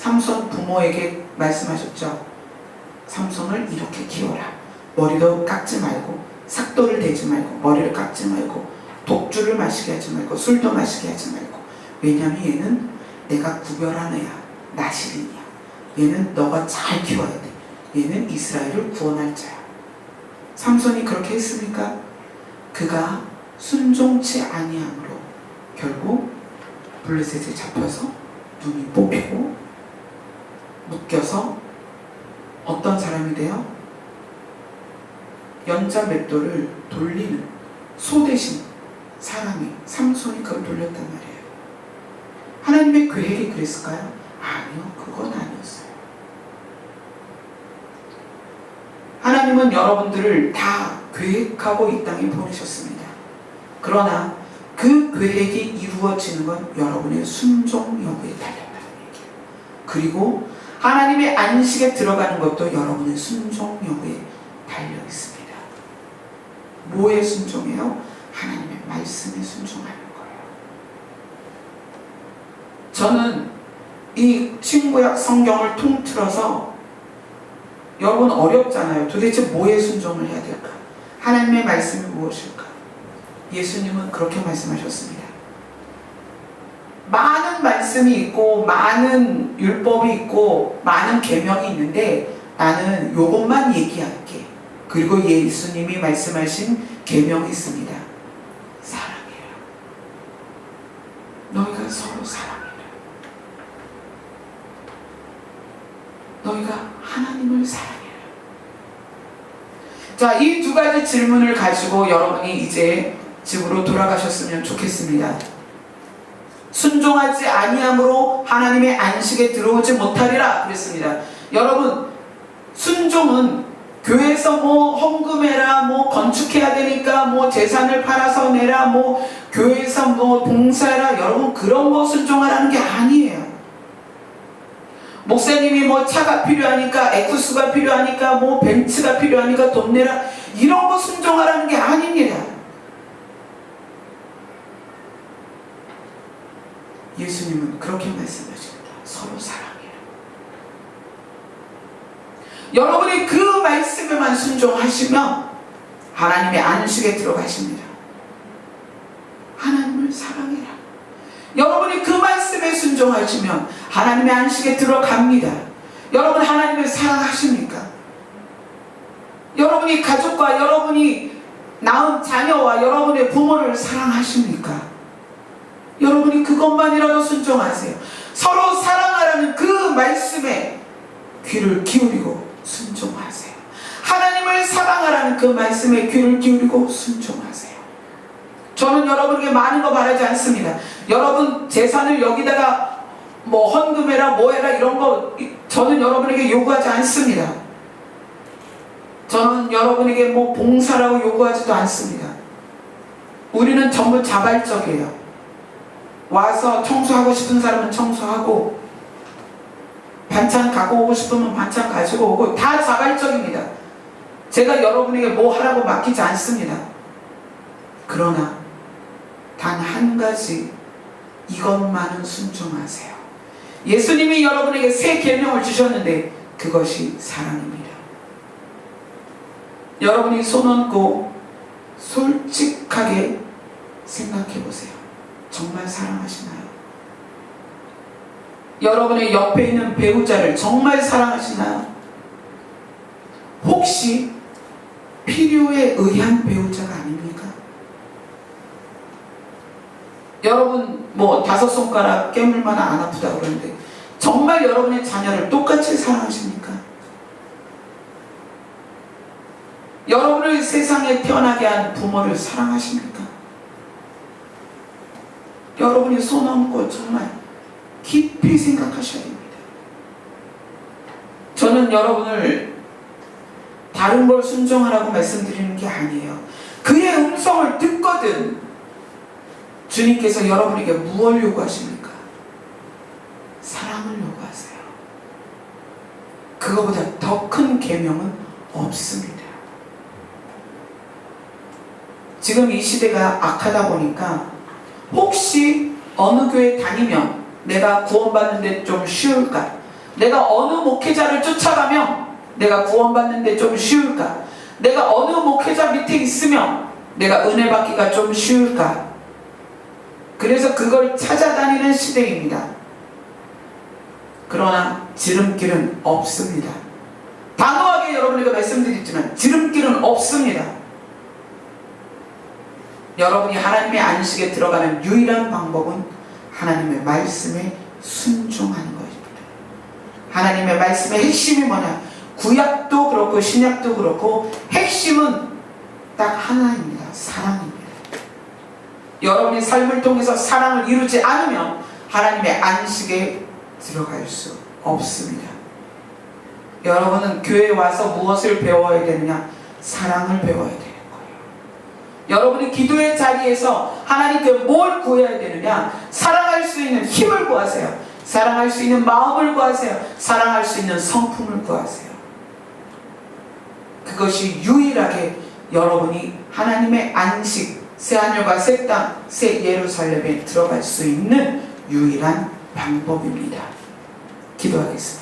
삼손 부모에게 말씀하셨죠. 삼손을 이렇게 키워라. 머리도 깎지 말고 삭도를 대지 말고 머리를 깎지 말고 독주를 마시게 하지 말고 술도 마시게 하지 말고 왜냐하면 얘는 내가 구별한 애야 나시린이야 얘는 너가 잘 키워야 돼 얘는 이스라엘을 구원할 자야 삼손이 그렇게 했습니까? 그가 순종치 아니함으로 결국 블레셋에 잡혀서 눈이 뽑히고 묶여서 어떤 사람이 돼요? 연자 맷돌을 돌리는 소 대신 사람이 삼손이 그걸 돌렸단 말이에요. 하나님의 계획이 그랬을까요? 아니요, 그건 아니었어요. 하나님은 여러분들을 다 계획하고 이 땅에 보내셨습니다. 그러나 그 계획이 이루어지는 건 여러분의 순종 여부에 달렸다는 얘기예요. 그리고 하나님의 안식에 들어가는 것도 여러분의 순종 여부에 달려 있습니다. 뭐에 순종해요? 하나님의 말씀에 순종하는 거예요. 저는 이 신구약 성경을 통틀어서 여러분 어렵잖아요. 도대체 뭐에 순종을 해야 될까? 하나님의 말씀이 무엇일까? 예수님은 그렇게 말씀하셨습니다. 많은 말씀이 있고 많은 율법이 있고 많은 계명이 있는데 나는 요것만 얘기할게. 그리고 예수님이 말씀하신 계명이 있습니다. 사랑해라. 너희가 서로 사랑해라. 너희가 하나님을 사랑해라. 자, 이 두 가지 질문을 가지고 여러분이 이제 집으로 돌아가셨으면 좋겠습니다. 순종하지 아니함으로 하나님의 안식에 들어오지 못하리라 그랬습니다. 여러분 순종은 교회에서 뭐 헌금해라 뭐 건축해야 되니까 뭐 재산을 팔아서 내라 뭐 교회에서 뭐 봉사해라 여러분 그런 거 순종하라는 게 아니에요. 목사님이 뭐 차가 필요하니까 에쿠스가 필요하니까 뭐 벤츠가 필요하니까 돈 내라 이런 거 순종하라는 게 아닙니다. 예수님은 그렇게 말씀하십니다. 서로 사랑해라. 여러분이 그 말씀에만 순종하시면 하나님의 안식에 들어가십니다. 하나님을 사랑해라. 여러분이 그 말씀에 순종하시면 하나님의 안식에 들어갑니다. 여러분 하나님을 사랑하십니까? 여러분이 가족과 여러분이 낳은 자녀와 여러분의 부모를 사랑하십니까? 여러분이 그것만이라도 순종하세요. 서로 사랑하라는 그 말씀에 귀를 기울이고 순종하세요. 하나님을 사랑하라는 그 말씀에 귀를 기울이고 순종하세요. 저는 여러분에게 많은 거 바라지 않습니다. 여러분 재산을 여기다가 뭐 헌금해라 뭐해라 이런 거 저는 여러분에게 요구하지 않습니다. 저는 여러분에게 뭐 봉사라고 요구하지도 않습니다. 우리는 전부 자발적이에요. 와서 청소하고 싶은 사람은 청소하고 반찬 갖고 오고 싶으면 반찬 가지고 오고 다 자발적입니다. 제가 여러분에게 뭐 하라고 맡기지 않습니다. 그러나 단 한 가지 이것만은 순종하세요. 예수님이 여러분에게 새 계명을 주셨는데 그것이 사랑입니다. 여러분이 손 얹고 솔직하게 생각해 보세요. 정말 사랑하시나요? 여러분의 옆에 있는 배우자를 정말 사랑하시나요? 혹시 필요에 의한 배우자가 아닙니까? 여러분 뭐 다섯 손가락 깨물만 안 아프다 그러는데 정말 여러분의 자녀를 똑같이 사랑하십니까? 여러분을 세상에 태어나게 한 부모를 사랑하십니까? 여러분이 손 얹고 정말 깊이 생각하셔야 됩니다. 저는 여러분을 다른 걸 순종하라고 말씀드리는 게 아니에요. 그의 음성을 듣거든 주님께서 여러분에게 무엇을 요구하십니까? 사랑을 요구하세요. 그거보다 더 큰 계명은 없습니다. 지금 이 시대가 악하다 보니까 혹시 어느 교회 다니면 내가 구원받는데 좀 쉬울까? 내가 어느 목회자를 쫓아가면 내가 구원받는데 좀 쉬울까? 내가 어느 목회자 밑에 있으면 내가 은혜 받기가 좀 쉬울까? 그래서 그걸 찾아다니는 시대입니다. 그러나 지름길은 없습니다. 단호하게 여러분에게 말씀드리지만 지름길은 없습니다. 여러분이 하나님의 안식에 들어가는 유일한 방법은 하나님의 말씀에 순종하는 것입니다. 하나님의 말씀의 핵심이 뭐냐? 구약도 그렇고 신약도 그렇고 핵심은 딱 하나입니다. 사랑입니다. 여러분이 삶을 통해서 사랑을 이루지 않으면 하나님의 안식에 들어갈 수 없습니다. 여러분은 교회에 와서 무엇을 배워야 되느냐? 사랑을 배워야 거예요. 여러분이 기도의 자리에서 하나님께 뭘 구해야 되느냐? 사랑할 수 있는 힘을 구하세요. 사랑할 수 있는 마음을 구하세요. 사랑할 수 있는 성품을 구하세요. 그것이 유일하게 여러분이 하나님의 안식, 새 하늘과 새 땅, 새 예루살렘에 들어갈 수 있는 유일한 방법입니다. 기도하겠습니다.